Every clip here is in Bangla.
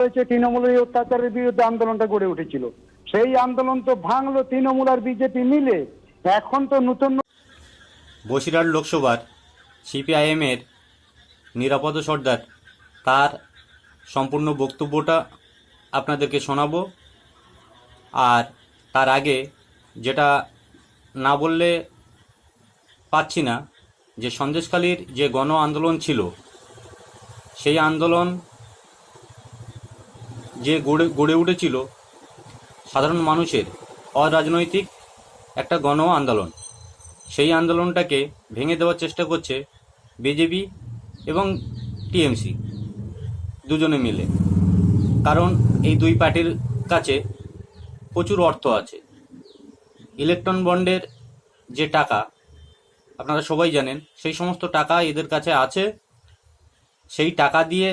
হয়েছে তৃণমূলের অত্যাচারের বিরুদ্ধে আন্দোলনটা গড়ে উঠেছিল। সেই আন্দোলন তো ভাঙলো তৃণমূল আর বিজেপি মিলে। এখন তো নতুন বসিরহাট লোকসভার সিপিআইএমের নিরাপদ সর্দার, তার সম্পূর্ণ বক্তব্যটা আপনাদেরকে শোনাবো। আর তার আগে যেটা না বললে পাচ্ছি না, যে সন্দেশখালীর যে গণ আন্দোলন ছিল, সেই আন্দোলন যে গড়ে গড়ে উঠেছিল সাধারণ মানুষের অরাজনৈতিক একটা গণ আন্দোলন। সেই আন্দোলনটাকে ভেঙে দেওয়ার চেষ্টা করছে বিজেপি এবং টিএমসি, দুজনে মিলে। কারণ এই দুই পার্টির কাছে প্রচুর অর্থ আছে। ইলেকট্রন বন্ডের যে টাকা, আপনারা সবাই জানেন, সেই সমস্ত টাকা এদের কাছে আছে। সেই টাকা দিয়ে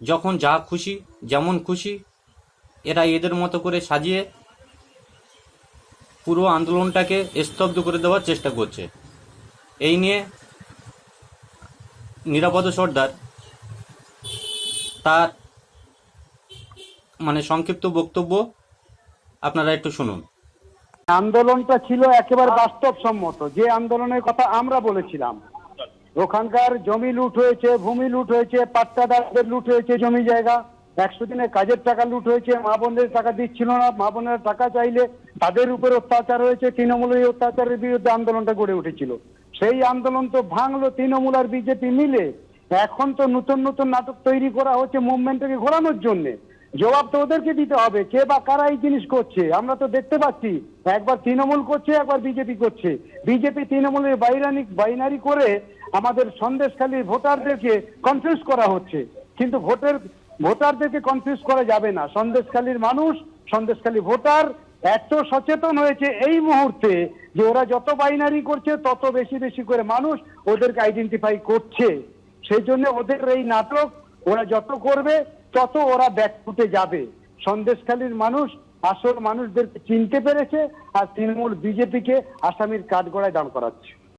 যখন যা খুশি, যেমন খুশি, এরা এদের মতো করে সাজিয়ে পুরো আন্দোলনটাকে স্তব্ধ করে দেওয়ার চেষ্টা করছে। এই নিয়ে নিরাপদ সর্দার তার মানে সংক্ষিপ্ত বক্তব্য আপনারা একটু শুনুন। আন্দোলনটা ছিল একেবারে বাস্তবসম্মত। যে আন্দোলনের কথা আমরা বলেছিলাম ওখানকার জমি লুট হয়েছে, ভূমি লুট হয়েছে, পাট্টাদারদের লুট হয়েছে জমি জায়গা। একশো দিনের কাজের টাকা লুট হয়েছে, মা বোনদের টাকা দিচ্ছিল না, মা বোনের টাকা চাইলে তাদের উপর অত্যাচার হয়েছে, তৃণমূলের অত্যাচারের বিরুদ্ধে আন্দোলনটা গড়ে উঠেছিল। সেই আন্দোলন তো ভাঙলো, তৃণমূল আর বিজেপি মিলে। এখন তো নতুন নতুন নাটক তৈরি করা হচ্ছে মুভমেন্টটাকে ঘোরানোর জন্যে। জবাব তো ওদেরকে দিতে হবে, কে বা কারা এই জিনিস করছে? আমরা তো দেখতে পাচ্ছি, একবার তৃণমূল করছে, একবার বিজেপি করছে। বিজেপি তৃণমূলের বাইরানি, বাইনারি করে আমাদের সন্দেশখালীর ভোটারদেরকে কনফিউজ করা হচ্ছে। কিন্তু ভোটের, ভোটারদেরকে কনফিউজ করা যাবে না। সন্দেশখালীর মানুষ, সন্দেশখালী ভোটার এত সচেতন হয়েছে এই মুহূর্তে যে ওরা যত বাইনারি করছে, তত বেশি বেশি করে মানুষ ওদেরকে আইডেন্টিফাই করছে। সেই জন্য ওদের এই নাটক, ওরা যত করবে তত ওরা ব্যাকফুটে যাবে, সন্দেশখালীর মানুষ, আসল মানুষদেরকে চিনতে পেরেছে আর তৃণমূল বিজেপিকে আসামির কাঠগড়ায় দাঁড় করাচ্ছে।